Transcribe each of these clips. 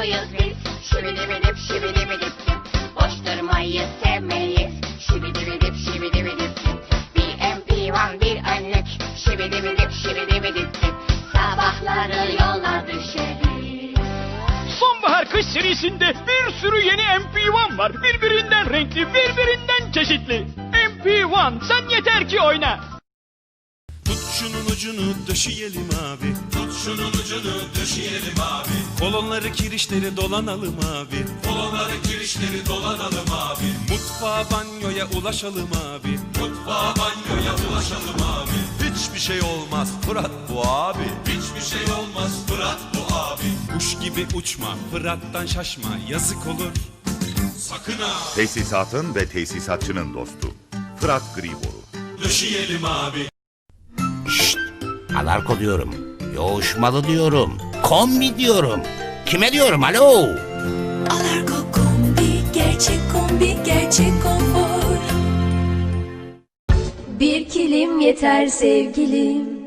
mutluyuz biz. Şibidibidip şibidibidip Boş durmayı sevmeyiz. Şibidibidip şibidibidip BMP1 bir önlük. Şibidibidip şibidibidip Sabahları yola düşeriz. Sonbahar kış serisinde bir sürü yeni MP1 var. Birbirinden renkli, birbirinden çeşitli. MP1 sen yeter ki oyna. Tut şunun ucunu döşeyelim abi. Tut şunun ucunu döşeyelim abi. Kolonları kirişleri dolanalım abi. Kolonları kirişleri dolanalım abi. Mutfağa banyoya ulaşalım abi. Mutfağa banyoya ulaşalım abi. Hiçbir şey olmaz Fırat bu abi. Hiçbir şey olmaz Fırat bu abi. Kuş gibi uçma, Fırat'tan şaşma, yazık olur. Sakın ha, Tesisatın ve tesisatçının dostu. Fırat Griboru. döşeyelim abi. Alarko diyorum. Yoğuşmalı diyorum. Kombi diyorum. Kime diyorum alo? Alarko kombi, gerçek kombi, gerçek konfor. Bir kilim yeter sevgilim.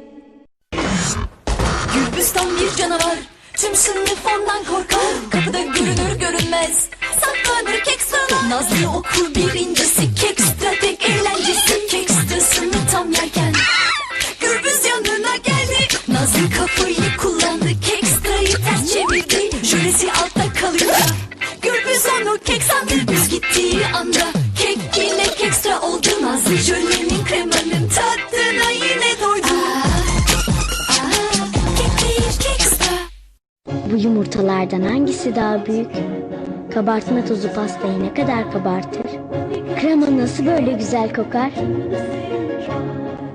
Gürbüstan bir canavar, tüm sınıf ondan korkar. Kapıda görünür görünmez, saklanır kekstra. Nazlı okul birincisi, kekstra tek eğlencesi. Kekstrasını tam yerken, Gürbüz yanına geldi. Nazlı ters çevirdi. Jölesi altta kalınca, Gürbüz onu kek sandı. Gittiği anda, kek yine kekstra oldu. Nazlı jölenin kremanın tadına yine doydu. Aa, kek değil kekstra. Bu yumurtalardan hangisi daha büyük? Kabartma tozu pastayı ne kadar kabartır? Krema nasıl böyle güzel kokar?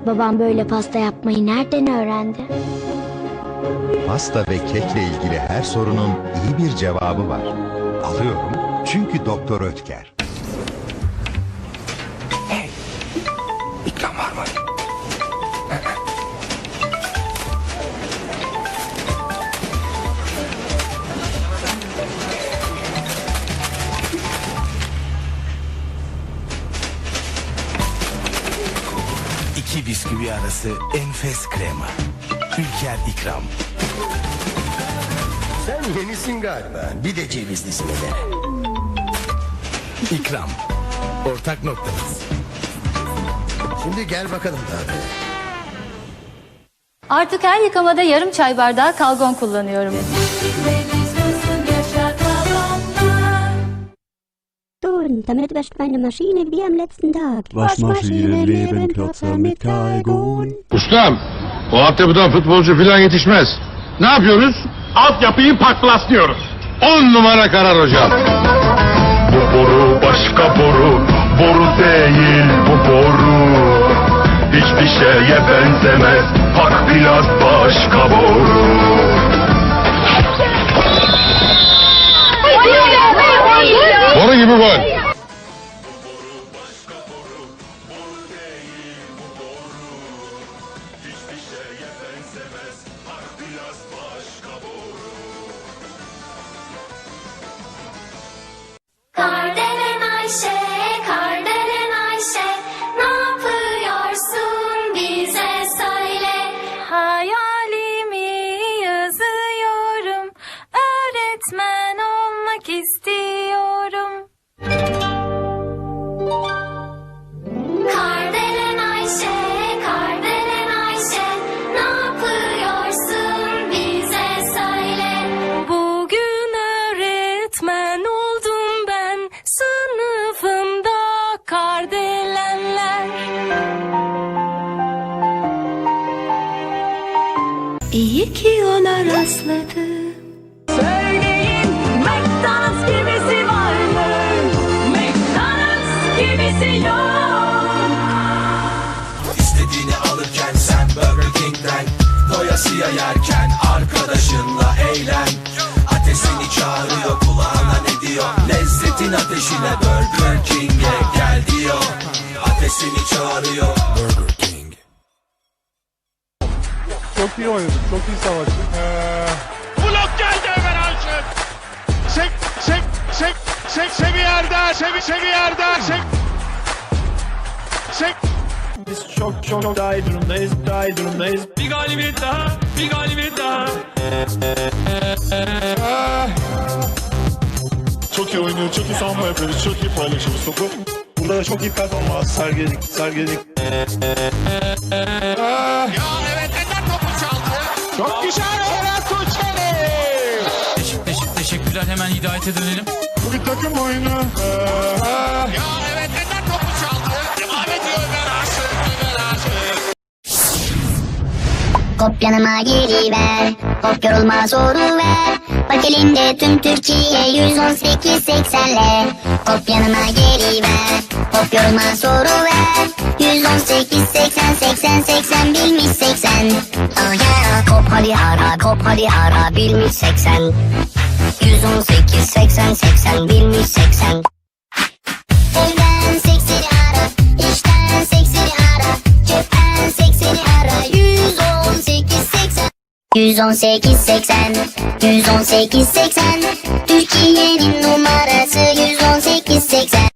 Babam böyle pasta yapmayı nereden öğrendi? Pasta ve kekle ilgili her sorunun iyi bir cevabı var. Alıyorum çünkü Doktor Ötker. İkram var mı? İki bisküvi arası enfes krema. Ülker ikram. Sen yenisin galiba. Bir de cevizlisin hele. İkram. Ortak noktamız. Şimdi gel bakalım abi. Artık her yıkamada yarım çay bardağı kalgon kullanıyorum. Damit wäscht meine Maschine wie am letzten Tag. Waschmaschine leben kürzer mit Kalgon. Ustam, o altyapıdan futbolcu falan yetişmez. Ne yapıyoruz? Altyapıyı paklaslıyoruz. On numara karar hocam. Bu boru başka boru, boru değil bu boru. Hiçbir şeye benzemez, bak biraz başka boru. Boru gibi gol. İyi ki ona rastladım. Söyleyin McDonald's gibisi var mı? McDonald's gibisi yok. İstediğini alırken sen Burger King'den Doyasıya yerken arkadaşınla eğlen Ateş seni çağırıyor kulağına ne diyor Lezzetin ateşine Burger King'e gel diyor Ateş seni çağırıyor Burger King Çok iyi oynadık, çok iyi savaştık. Blok geldi Ömer Aşık. Çek, çek, çek, çek, sevi yerde, sevi, sevi yerde, çek. Çek. Biz çok çok daha iyi durumdayız, daha iyi durumdayız. Bir galibiyet daha, bir galibiyet daha. Çok iyi oynuyor, çok iyi savunma yapıyoruz, çok iyi paylaşıyoruz topu. Burada da çok iyi performans sergiledik, sergiledik. Çok güzel. Berat Koçeri. Teşekkür, teşekkürler. Hemen hidayete dönelim. Bu bir takım oyunu. Hop yanıma geliver Hop yorulma soru ver. Bak elinde tüm Türkiye 118 80'ler Hop yanıma geliver Hop yorulma soru ver. 118 80 80 80 bilmiş 80 Oh yeah Hop hadi ara hop hadi ara bilmiş 80 118 80 80 bilmiş 80 Evden sekseni ara, işten sekseni ara, cepten sekseni ara. 118 80 118 80 118 80 Türkiye'nin numarası. 118 80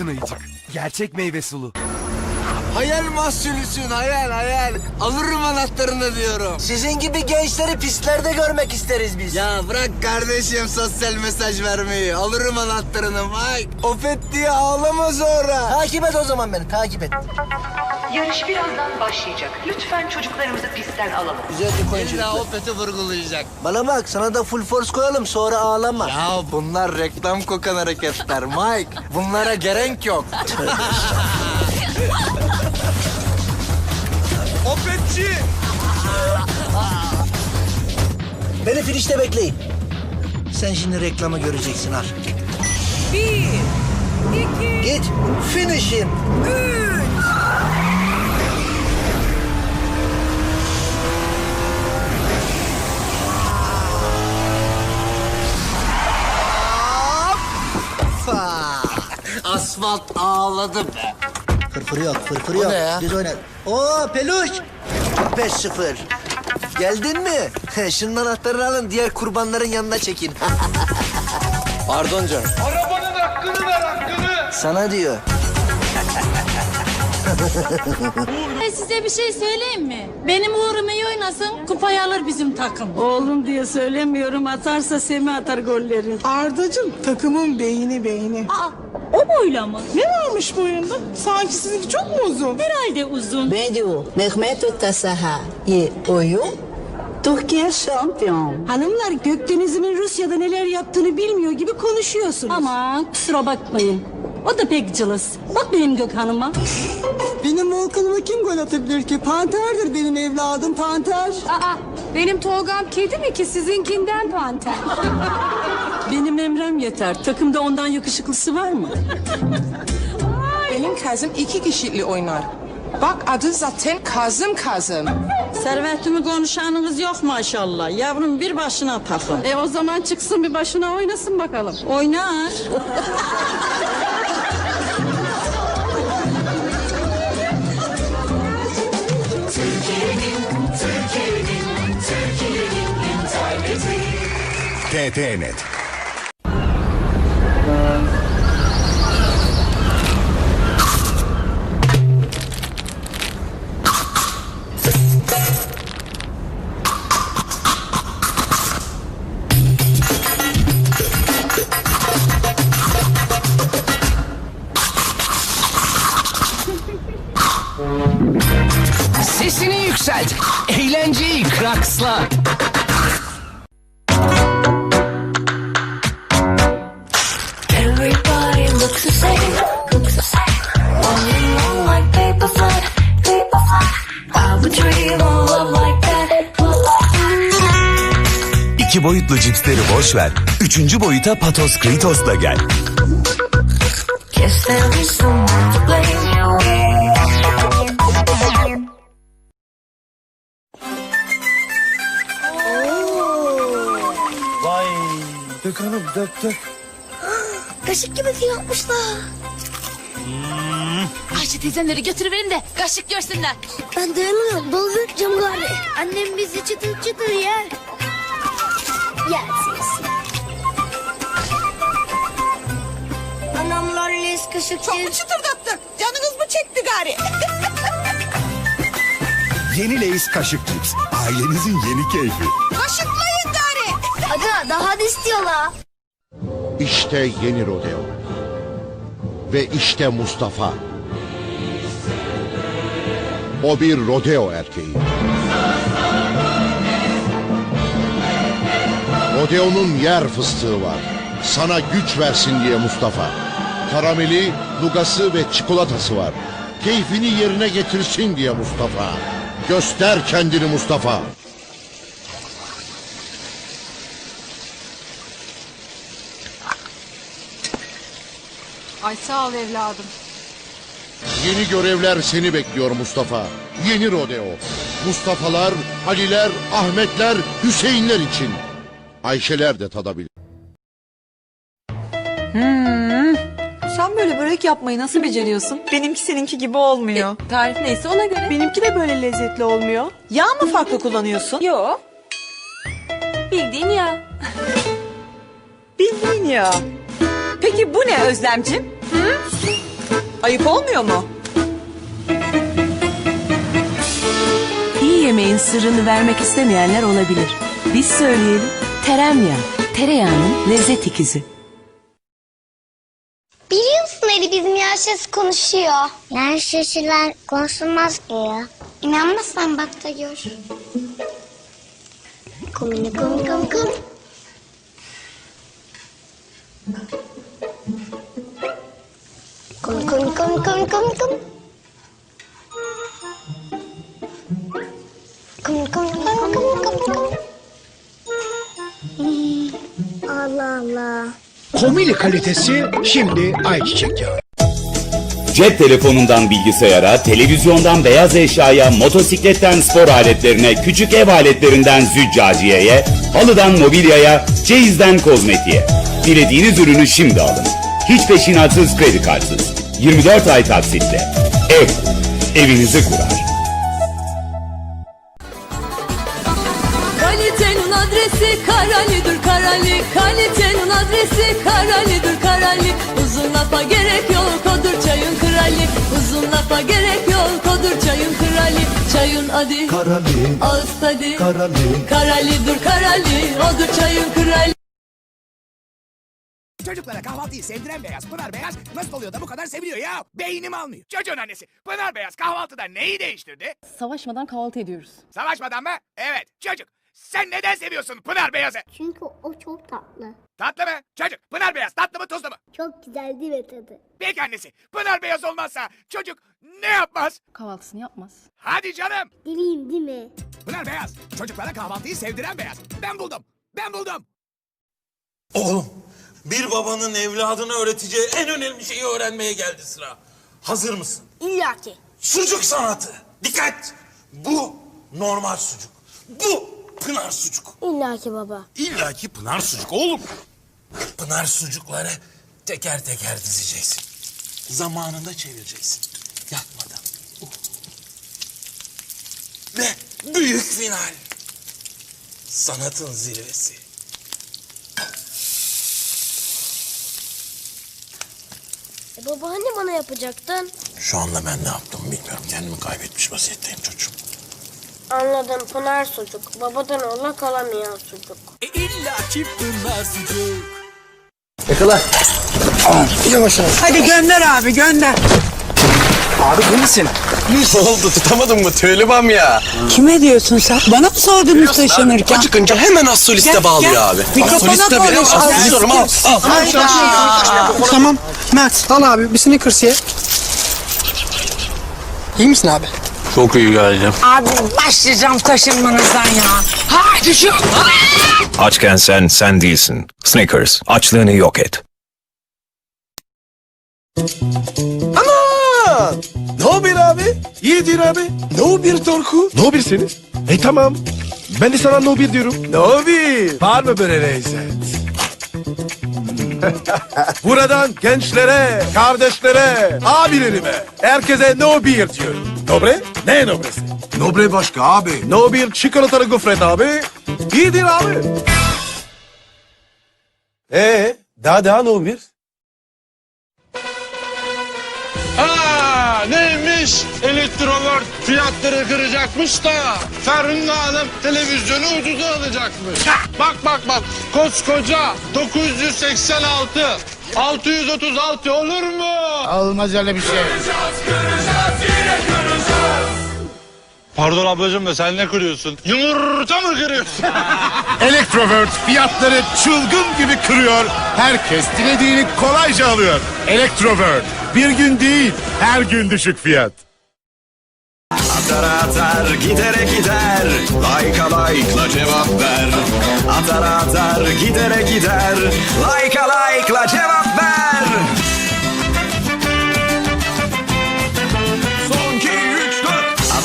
Ayıcık. Gerçek meyve sulu. Hayal mahsulüsün hayal hayal. Alırım anahtarını diyorum. Sizin gibi gençleri pistlerde görmek isteriz biz. Ya bırak kardeşim sosyal mesaj vermeyi. Alırım anahtarını Mike. Ofet diye ağlama sonra. Takip et o zaman beni takip et. Yarış birazdan başlayacak. Lütfen çocuklarımızı pistten alalım. Güzel bir koyun çocuklar. Opet'i vurgulayacak. Bana bak sana da full force koyalım sonra ağlama. Ya bunlar reklam kokan hareketler Mike. Bunlara gerek yok. Opetçi! Beni finişte bekleyin. Sen şimdi reklamı göreceksin al. Bir, iki... Git, finish'im. Hoppa! Asfalt ağladı be. Fırfır yok, fırfır yok. ne ya? Biz oynar. Oo peluş. 5-0. Geldin mi? Şunun anahtarını alın, diğer kurbanların yanına çekin. Pardon canım. Arabanın hakkını ver hakkını. Sana diyor. Size bir şey söyleyeyim mi? Benim uğrum iyi oynasın, kupayı alır bizim takım. Oğlum diye söylemiyorum. Atarsa Semih atar golleri. Ardacığım takımın beyni beyni. Aa, o boyla mı? Ne varmış boyunda? Sanki sizinki çok mu uzun? Herhalde uzun. Bediu, Mehmet Tasaha, ye oyun. Türkiye şampiyon. Hanımlar Gökdeniz'imin Rusya'da neler yaptığını bilmiyor gibi konuşuyorsunuz. Aman kusura bakmayın. O da pek cılız. Bak benim Gökhan'ıma. Benim Volkan'ıma kim gol atabilir ki? Panterdir benim evladım panter. Aa, benim Tolga'm kedi mi ki sizinkinden panter? Benim Emrem yeter. Takımda ondan yakışıklısı var mı? Benim kızım iki kişiyle oynar. Bak adı zaten Kazım Kazım. Servetimi konuşanınız yok maşallah. Yavrum bir başına takım. E o zaman çıksın bir başına oynasın bakalım. Oynar. tee teened Boyutlu cipsleri boş ver. Üçüncü boyuta Patos Kritos'la gel. Vay. Dök hanım dök dök. Kaşık gibi fil atmışlar. Hmm. Ay Ayşe teyzenleri götürüverin de kaşık görsünler. Ben dayanamıyorum. Dolduracağım gari. Annem bizi çıtır çıtır yer. Yersiz. Anamlar les kaşık Çok mu çıtırdattı? Canınız mı çekti gari? Yeni Lay's kaşık cips. Ailenizin yeni keyfi. Kaşıklayın gari. Aga daha da istiyorlar. İşte yeni rodeo. Ve işte Mustafa. O bir rodeo erkeği. Rodeo'nun yer fıstığı var. Sana güç versin diye Mustafa. Karameli, nugası ve çikolatası var. Keyfini yerine getirsin diye Mustafa. Göster kendini Mustafa. Ay sağ ol evladım. Yeni görevler seni bekliyor Mustafa. Yeni rodeo. Mustafa'lar, Ali'ler, Ahmetler, Hüseyinler için. Ayşeler de tadabilir. Hmm. Sen böyle börek yapmayı nasıl beceriyorsun? Benimki seninki gibi olmuyor. tarif neyse ona göre. Benimki de böyle lezzetli olmuyor. Yağ mı farklı kullanıyorsun? Yok. Bildiğin yağ. Bildiğin yağ. Peki bu ne Özlemcim? Hı? Ayıp olmuyor mu? İyi yemeğin sırrını vermek istemeyenler olabilir. Biz söyleyelim. Teremyağı, tereyağının lezzet ikizi. Biliyor musun Ali bizim yaşlısı konuşuyor. Yaşlılar konuşulmaz ki ya. İnanmazsan bak da gör. Komini kom kom kom. Kom kom kom kom kom kom. Kom kom kom kom kom Allah Allah. Komili kalitesi şimdi ayçiçek yağı. Cep telefonundan bilgisayara, televizyondan beyaz eşyaya, motosikletten spor aletlerine, küçük ev aletlerinden züccaciyeye, halıdan mobilyaya, çeyizden kozmetiğe. Dilediğiniz ürünü şimdi alın. Hiç peşinatsız kredi kartsız. 24 ay taksitle. Ev, evinizi kurar. Adresi Karali'dir Karali Uzun lafa gerek yok odur çayın krali Uzun lafa gerek yok odur çayın krali Çayın adı Karali, Ağız tadı Karali. Karali'dir Karali Odur çayın krali Çocuklara kahvaltıyı sevdiren beyaz Pınar Beyaz nasıl oluyor da bu kadar seviliyor ya? Beynim almıyor. Çocuğun annesi Pınar Beyaz kahvaltıda neyi değiştirdi? Savaşmadan kahvaltı ediyoruz. Savaşmadan mı? Evet çocuk. Sen neden seviyorsun Pınar Beyaz'ı? Çünkü o çok tatlı. Tatlı mı? Çocuk Pınar Beyaz tatlı mı tuzlu mu? Çok güzel değil mi tadı? Peki annesi Pınar Beyaz olmazsa çocuk ne yapmaz? Kahvaltısını yapmaz. Hadi canım. Dileyim değil mi? Pınar Beyaz çocuklara kahvaltıyı sevdiren beyaz. Ben buldum. Ben buldum. Oğlum, bir babanın evladına öğreteceği en önemli şeyi öğrenmeye geldi sıra. Hazır mısın? İlla ki. Sucuk sanatı. Dikkat! Bu normal sucuk. Bu pınar sucuk. İlla ki baba. İlla ki pınar sucuk oğlum. Pınar sucukları teker teker dizeceksin. Zamanında çevireceksin. Yakmadan. Uh. Ve büyük final. Sanatın zirvesi. E baba hani bana yapacaktın? Şu anda ben ne yaptım bilmiyorum. Kendimi kaybetmiş vaziyetteyim çocuğum. Anladım Pınar sucuk. Babadan oğla kalamayan sucuk. İlla ki Pınar sucuk. Yakala. Yavaş yavaş. Hadi gönder abi gönder. Abi bu musun? Ne oldu tutamadın mı tüylübam ya? Kime diyorsun sen? Bana mı sordunuz taşınırken? Acıkınca hemen az soliste Gel, bağlıyor gel. abi. Mikrofona Soliste bile konuş, az al. al. Hayda. Tamam. Mert al abi bir Snickers ye. İyi misin abi? Çok iyi geldim. Abi başlayacağım taşınmanızdan ya. Ha düşüyor. Açken sen sen değilsin. Snickers açlığını yok et. Ana! Ne haber abi? İyidir abi. Ne haber Torku? Ne habersiniz? E tamam. Ben de sana ne haber diyorum. Ne haber? Var mı böyle lezzet? Buradan gençlere, kardeşlere, abilerime, herkese no beer diyor. Nobre? Ne nobresi? Nobre başka abi. No beer çikolatalı gofret abi. İyidir abi. Ee, daha daha no beer? Neymiş? Elektrolar fiyatları kıracakmış da Ferhunde Hanım televizyonu ucuza alacakmış. Bak bak bak koskoca 986 636 olur mu? Olmaz öyle bir şey. Pardon ablacığım da sen ne kırıyorsun? Yumurta mı kırıyorsun? Electrovert fiyatları çılgın gibi kırıyor. Herkes dilediğini kolayca alıyor. Electrovert bir gün değil her gün düşük fiyat. Atar atar gidere gider Like'a like'la cevap ver Atar atar gidere gider Like'a like'la cevap ver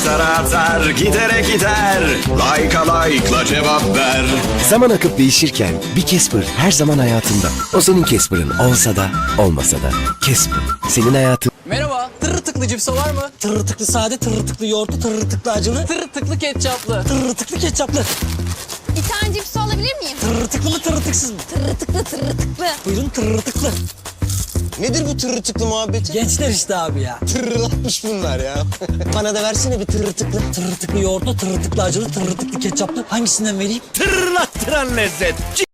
4 Atar atar gidere gider Like'a like'la cevap ver Zaman akıp değişirken bir Casper her zaman hayatında. O senin Casper'ın olsa da olmasa da. Casper senin hayatın. Merhaba, tırtıklı cipsa var mı? Tırtıklı sade, tırtıklı yoğurtlu, tırtıklı acılı, tırtıklı ketçaplı, tırtıklı ketçaplı. Bir tane cips alabilir miyim? Tırtıklı mı tırtıksız mı? Tırtıklı tırtıklı. Buyurun tırtıklı. Nedir bu tırtıklı muhabbeti? Gençler işte abi ya. Tırlatmış bunlar ya. Bana da versene bir tırtıklı. Tırtıklı yoğurtlu, tırtıklı acılı, tırtıklı ketçaplı. Hangisinden vereyim? Tırlattıran lezzet.